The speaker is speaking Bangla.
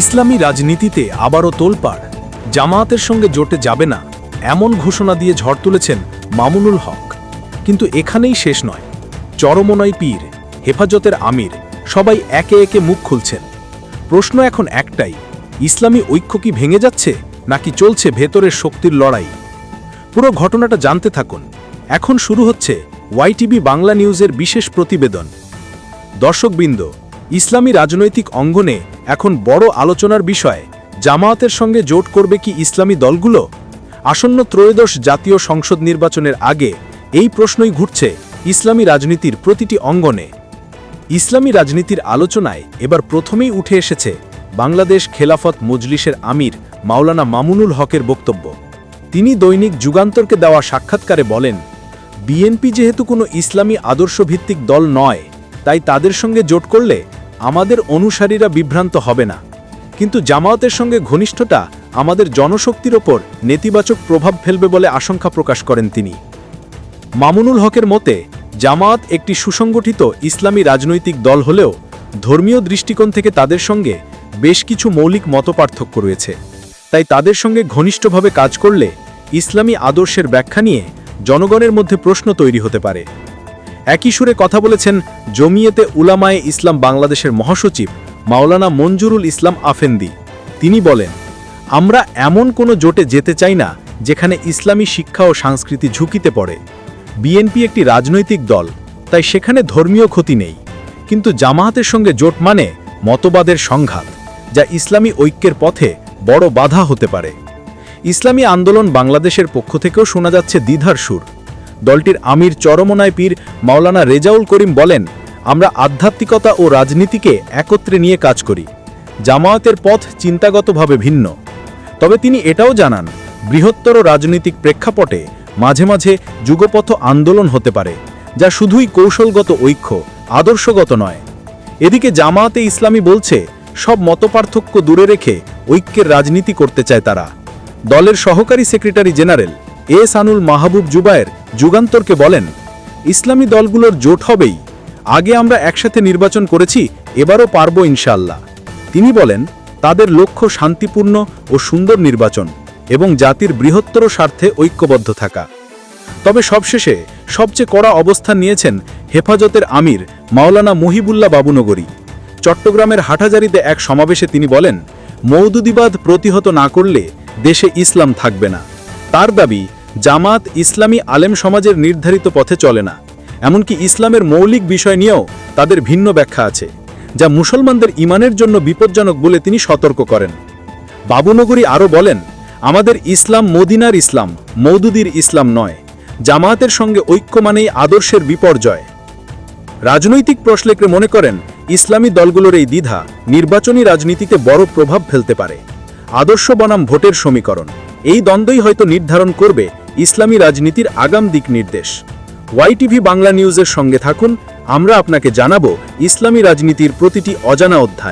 ইসলামী রাজনীতিতে আবারও তোলপাড়। জামায়াতের সঙ্গে জোটে যাবে না, এমন ঘোষণা দিয়ে ঝড় তুলেছেন মামুনুল হক। কিন্তু এখানেই শেষ নয়। চরমনয় পীর, হেফাজতের আমির, সবাই একে একে মুখ খুলছেন। প্রশ্ন এখন একটাই, ইসলামী ঐক্য কি ভেঙে যাচ্ছে, নাকি চলছে ভেতরের শক্তির লড়াই? পুরো ঘটনাটা জানতে থাকুন। এখন শুরু হচ্ছে ওয়াইটিভি বাংলা নিউজের বিশেষ প্রতিবেদন। দর্শকবৃন্দ, ইসলামী রাজনৈতিক অঙ্গনে এখন বড় আলোচনার বিষয়, জামায়াতের সঙ্গে জোট করবে কি ইসলামী দলগুলো? আসন্ন ত্রয়োদশ জাতীয় সংসদ নির্বাচনের আগে এই প্রশ্নই ঘুরছে ইসলামী রাজনীতির প্রতিটি অঙ্গনে। ইসলামী রাজনীতির আলোচনায় এবার প্রথমেই উঠে এসেছে বাংলাদেশ খেলাফত মজলিসের আমির মাওলানা মামুনুল হকের বক্তব্য। তিনি দৈনিক যুগান্তরকে দেওয়া সাক্ষাৎকারে বলেন, বিএনপি যেহেতু কোনো ইসলামী আদর্শভিত্তিক দল নয়, তাই তাদের সঙ্গে জোট করলে আমাদের অনুসারীরা বিভ্রান্ত হবে না। কিন্তু জামায়াতের সঙ্গে ঘনিষ্ঠতা আমাদের জনশক্তির ওপর নেতিবাচক প্রভাব ফেলবে বলে আশঙ্কা প্রকাশ করেন তিনি। মামুনুল হকের মতে, জামায়াত একটি সুসংগঠিত ইসলামী রাজনৈতিক দল হলেও ধর্মীয় দৃষ্টিকোণ থেকে তাদের সঙ্গে বেশ কিছু মৌলিক মতপার্থক্য রয়েছে। তাই তাদের সঙ্গে ঘনিষ্ঠভাবে কাজ করলে ইসলামী আদর্শের ব্যাখ্যা নিয়ে জনগণের মধ্যে প্রশ্ন তৈরি হতে পারে। একই সুরে কথা বলেছেন জমিয়েতে উলামায়ে ইসলাম বাংলাদেশের মহাসচিব মাওলানা মঞ্জুরুল ইসলাম আফেন্দি। তিনি বলেন, আমরা এমন কোনো জোটে যেতে চাই না যেখানে ইসলামী শিক্ষা ও সংস্কৃতি ঝুঁকিতে পড়ে। বিএনপি একটি রাজনৈতিক দল, তাই সেখানে ধর্মীয় ক্ষতি নেই। কিন্তু জামায়াতের সঙ্গে জোট মানে মতবাদের সংঘাত, যা ইসলামী ঐক্যের পথে বড় বাধা হতে পারে। ইসলামী আন্দোলন বাংলাদেশের পক্ষ থেকেও শোনা যাচ্ছে দ্বিধার সুর। দলটির আমির চরমনায় পীর মাওলানা রেজাউল করিম বলেন, আমরা আধ্যাত্মিকতা ও রাজনীতিকে একত্রে নিয়ে কাজ করি। জামায়াতের পথ চিন্তাগতভাবে ভিন্ন। তবে তিনি এটাও জানান, বৃহত্তর রাজনৈতিক প্রেক্ষাপটে মাঝে মাঝে যুগপথ আন্দোলন হতে পারে, যা শুধুই কৌশলগত ঐক্য, আদর্শগত নয়। এদিকে জামায়াতে ইসলামী বলছে, সব মতপার্থক্য দূরে রেখে ঐক্যের রাজনীতি করতে চায় তারা। দলের সহকারী secretary general A Sanul Mahbub Zubair যুগান্তরকে বলেন, ইসলামী দলগুলোর জোট হবেই। আগে আমরা একসাথে নির্বাচন করেছি, এবারও পারব ইনশাল্লাহ তিনি বলেন, তাদের লক্ষ্য শান্তিপূর্ণ ও সুন্দর নির্বাচন এবং জাতির বৃহত্তর স্বার্থে ঐক্যবদ্ধ থাকা। তবে সবশেষে সবচেয়ে কড়া অবস্থান নিয়েছেন হেফাজতের আমির মাওলানা মহিবুল্লাহ বাবুনগরী। চট্টগ্রামের হাটাজারিতে এক সমাবেশে তিনি বলেন, মৌদুদিবাদ প্রতিহত না করলে দেশে ইসলাম থাকবে না। তার দাবি জামাত ইসলামী আলেম সমাজের নির্ধারিত পথে চলে না। এমনকি ইসলামের মৌলিক বিষয় নিয়েও তাদের ভিন্ন ব্যাখ্যা আছে, যা মুসলমানদের ইমানের জন্য বিপজ্জনক বলে তিনি সতর্ক করেন। বাবুনগরী আরও বলেন, আমাদের ইসলাম মদিনার ইসলাম মৌদুদির ইসলাম নয়। জামায়াতের সঙ্গে ঐক্য মানেই আদর্শের বিপর্যয়। রাজনৈতিক প্রশ্লেকরে মনে করেন, ইসলামী দলগুলোর এই দ্বিধা নির্বাচনী রাজনীতিতে বড় প্রভাব ফেলতে পারে। আদর্শ বনাম ভোটের সমীকরণ। এই দ্বন্দ্বই হয়তো নির্ধারণ করবে ইসলামী রাজনীতির আগাম দিক নির্দেশ ওয়াইটিভি বাংলা নিউজের সঙ্গে থাকুন, আমরা আপনাকে জানাব ইসলামী রাজনীতির প্রতিটি অজানা অধ্যায়।